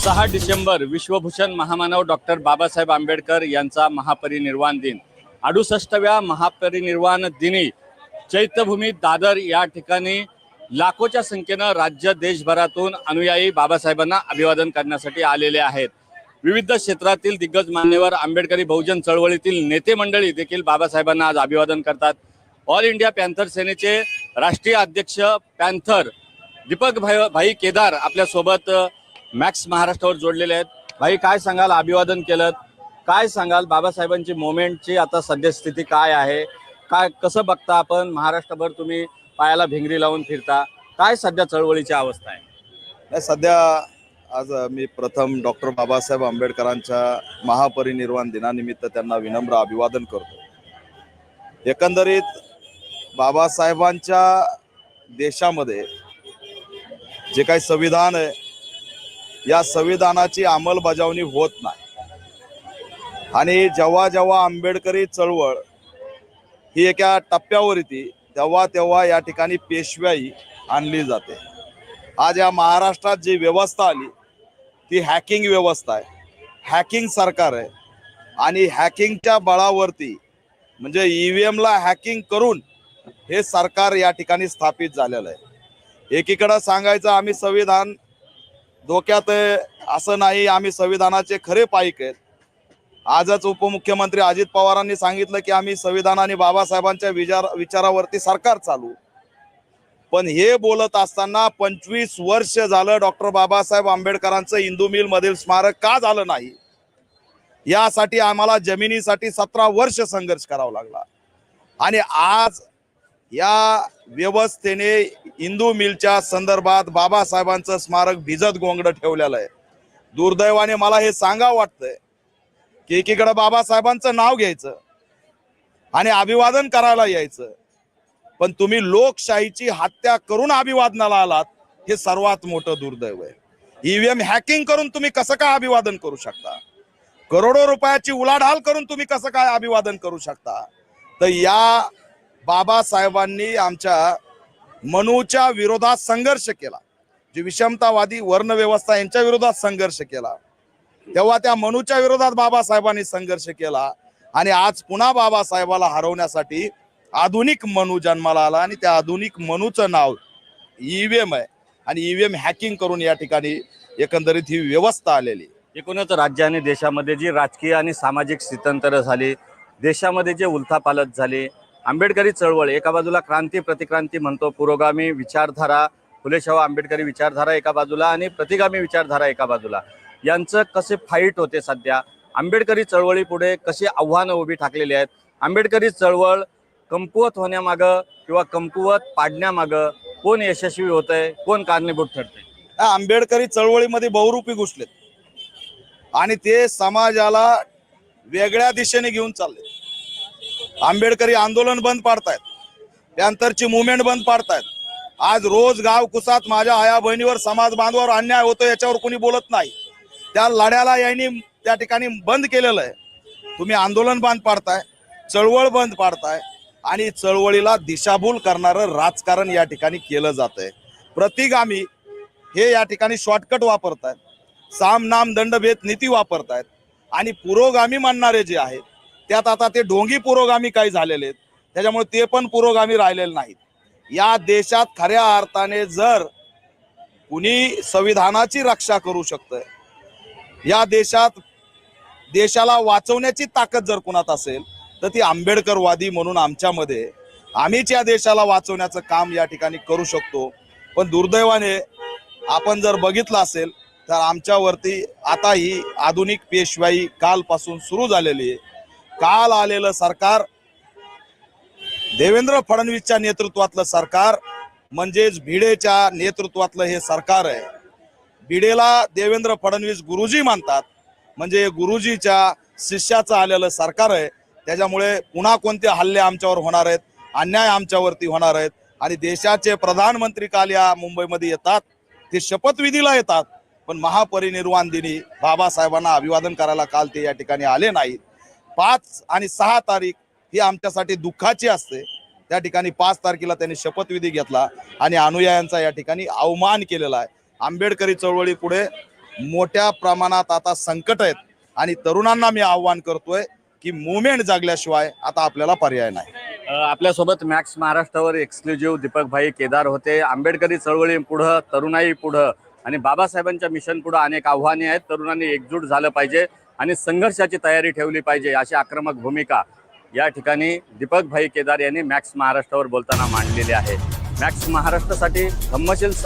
सहा डिसेंबर विश्वभूषण महामानव डॉक्टर बाबासाहेब आंबेडकर यांचा महापरिनिर्वाण दिन. अडुसष्टव्या महापरिनिर्वाण दिनी चैत्यभूमी दादर या ठिकाणी लाखोच्या संख्येनं राज्य देशभरातून अनुयायी बाबासाहेबांना अभिवादन करण्यासाठी आलेले आहेत. विविध क्षेत्रातील दिग्गज मान्यवर आंबेडकरी बहुजन चळवळीतील नेते मंडळी देखील बाबासाहेबांना आज अभिवादन करतात. ऑल इंडिया पॅन्थर सेनेचे राष्ट्रीय अध्यक्ष पॅन्थर दीपक भाई भाई केदार आपल्यासोबत मॅक्स महाराष्ट्रावर जोडलेले आहेत. भाई काय सांगाल? अभिवादन केलं काय सांगाल? बाबासाहेबांची मोमेंटची आता सद्यस्थिती काय आहे? काय कसं बघता आपण? महाराष्ट्रभर तुम्ही पायाला भिंगरी लावून फिरता. काय सध्या चळवळीची अवस्था आहे? सध्या आज मी प्रथम डॉक्टर बाबासाहेब आंबेडकरांच्या महापरिनिर्वाण दिनानिमित्त त्यांना विनम्र अभिवादन करतो. एकंदरीत बाबासाहेबांच्या देशामध्ये जे काही संविधान आहे या संविधानाची अंमलबजावणी होत नाही. आणि जेव्हा जेव्हा आंबेडकरी चळवळ ही एका टप्प्यावर येते तेव्हा तेव्हा या ठिकाणी पेशव्याही आणली जाते. आज या महाराष्ट्रात जी व्यवस्था आली ती हॅकिंग व्यवस्था आहे. हॅकिंग सरकार आहे. आणि हॅकिंगच्या बळावरती म्हणजे ई व्ही एमला हॅकिंग करून हे सरकार या ठिकाणी स्थापित झालेलं आहे. एकीकडं सांगायचं आम्ही संविधान धोक्यात आहे असं नाही आम्ही संविधानाचे खरे पाईक आहेत. आजच उपमुख्यमंत्री अजित पवारांनी सांगितलं की आम्ही संविधान आणि बाबासाहेबांच्या विचार विचारावरती सरकार चालू. पण हे बोलत असताना पंचवीस वर्ष झालं डॉक्टर बाबासाहेब आंबेडकरांचं इंदू मिल मधील स्मारक का झालं नाही? यासाठी आम्हाला जमिनीसाठी सतरा वर्ष संघर्ष करावा लागला. आणि आज या व्यवस्थेने इंदू मिलच्या संदर्भात बाबासाहेबांचं स्मारक भिजत गोंगड ठेवलेलं आहे. दुर्दैवाने मला हे सांगा वाटतंय की एकीकडे बाबासाहेबांचं नाव घ्यायचं आणि अभिवादन करायला यायचं. पण तुम्ही लोकशाहीची हत्या करून अभिवादनाला आलात हे सर्वात मोठं दुर्दैव आहे. ईव्हीएम हॅकिंग करून तुम्ही कसं काय अभिवादन करू शकता? करोडो रुपयाची उलाढाल करून तुम्ही कसं काय अभिवादन करू शकता? तर या बाबासाहेबांनी आमच्या मनूच्या विरोधात संघर्ष केला. जे विषमतावादी वर्णव्यवस्था यांच्या विरोधात संघर्ष केला. तेव्हा त्या मनूच्या विरोधात बाबासाहेबांनी संघर्ष केला. आणि आज पुन्हा बाबासाहेबाला हरवण्यासाठी आधुनिक मनू जन्माला आला. आणि त्या आधुनिक मनूचं नाव ईव्हीएम आहे. आणि ईव्हीएम हॅकिंग करून या ठिकाणी एकंदरीत ही व्यवस्था आलेली. एकूणच राज्य आणि देशामध्ये जी राजकीय आणि सामाजिक स्थितंतर झाली देशामध्ये जे उलथापालट झाले आंबेडकरी चळवळ एका बाजूला क्रांती प्रतिक्रांती म्हणतो पुरोगामी विचारधारा फुलेशाह आंबेडकरी विचारधारा एका बाजूला आणि प्रतिगामी विचारधारा एका बाजूला. यांचं कसे फाईट होते सध्या? आंबेडकरी चळवळी पुढे कशी आव्हानं उभी ठाकलेली आहेत? आंबेडकरी चळवळ कमकुवत होण्यामागं किंवा कमकुवत पाडण्यामागं कोण यशस्वी होत आहे कोण कारणीभूत ठरते आंबेडकरी चळवळीमध्ये बहुरूपी घुसलेत. आणि ते समाजाला वेगळ्या दिशेने घेऊन चालले आंबेडकरी आंदोलन बंद पाडतायत. त्यानंतरची मुवमेंट बंद पाडतायत. आज रोज गाव कुसात माझ्या आया बहिणीवर समाज बांधवावर अन्याय होतो याच्यावर कोणी बोलत नाही. त्या लढ्याला यांनी त्या ठिकाणी बंद केलेलं आहे. तुम्ही आंदोलन बंद पाडताय चळवळ बंद पाडताय आणि चळवळीला दिशाभूल करणारं राजकारण या ठिकाणी केलं जात आहे प्रतिगामी हे या ठिकाणी शॉर्टकट वापरतायत. साम नाम दंडभेद नीती वापरतायत आणि पुरोगामी म्हणणारे जे आहेत त्यात आता ते ढोंगी पुरोगामी काही झालेले आहेत. त्याच्यामुळे ते पण पुरोगामी राहिलेले नाहीत. या देशात खऱ्या अर्थाने जर कुणी संविधानाची रक्षा करू शकतंय या देशात देशाला वाचवण्याची ताकद जर कुणात असेल तर ती आंबेडकरवादी म्हणून आमच्यामध्ये आम्हीच या देशाला वाचवण्याचं काम या ठिकाणी करू शकतो. पण दुर्दैवाने आपण जर बघितलं असेल तर आमच्यावरती आता ही आधुनिक पेशवाई कालपासून सुरू झालेली आहे. काल आलेलं सरकार देवेंद्र फडणवीसच्या नेतृत्वातलं सरकार म्हणजेच भिडेच्या नेतृत्वातलं हे सरकार आहे. भिडेला देवेंद्र फडणवीस गुरुजी मानतात म्हणजे गुरुजीच्या शिष्याचं आलेलं सरकार आहे. त्याच्यामुळे पुन्हा कोणते हल्ले आमच्यावर होणार आहेत अन्याय आमच्यावरती होणार आहेत आणि देशाचे प्रधानमंत्री काल या मुंबईमध्ये येतात ते शपथविधीला येतात पण महापरिनिर्वाण दिनी बाबासाहेबांना अभिवादन करायला काल ते या ठिकाणी आले नाहीत. पाच आणि सहा तारीख ही आमच्यासाठी दुःखाची असते. त्या ठिकाणी पाच तारखेला त्यांनी शपथविधी घेतला आणि अनुयायांचा या ठिकाणी अवमान केलेला आहे. आंबेडकरी चळवळी पुढे मोठ्या प्रमाणात आता संकट आहेत आणि तरुणांना मी आव्हान करतोय की मुवमेंट जागल्याशिवाय आता आपल्याला पर्याय नाही. आपल्यासोबत मॅक्स महाराष्ट्रावर एक्सक्लुझिव्ह दीपक भाई केदार होते. आंबेडकरी चळवळी पुढं तरुणाई पुढं आणि बाबासाहेबांच्या मिशन पुढं अनेक आव्हाने आहेत. तरुणांनी एकजूट झालं पाहिजे आणि संघर्षाची तयारी ठेवली पाहिजे अशी आक्रमक भूमिका या ठिकाणी दीपकभाई केदार यांनी मॅक्स महाराष्ट्रावर बोलताना मांडलेली आहे. मॅक्स महाराष्ट्रासाठी धम्मशील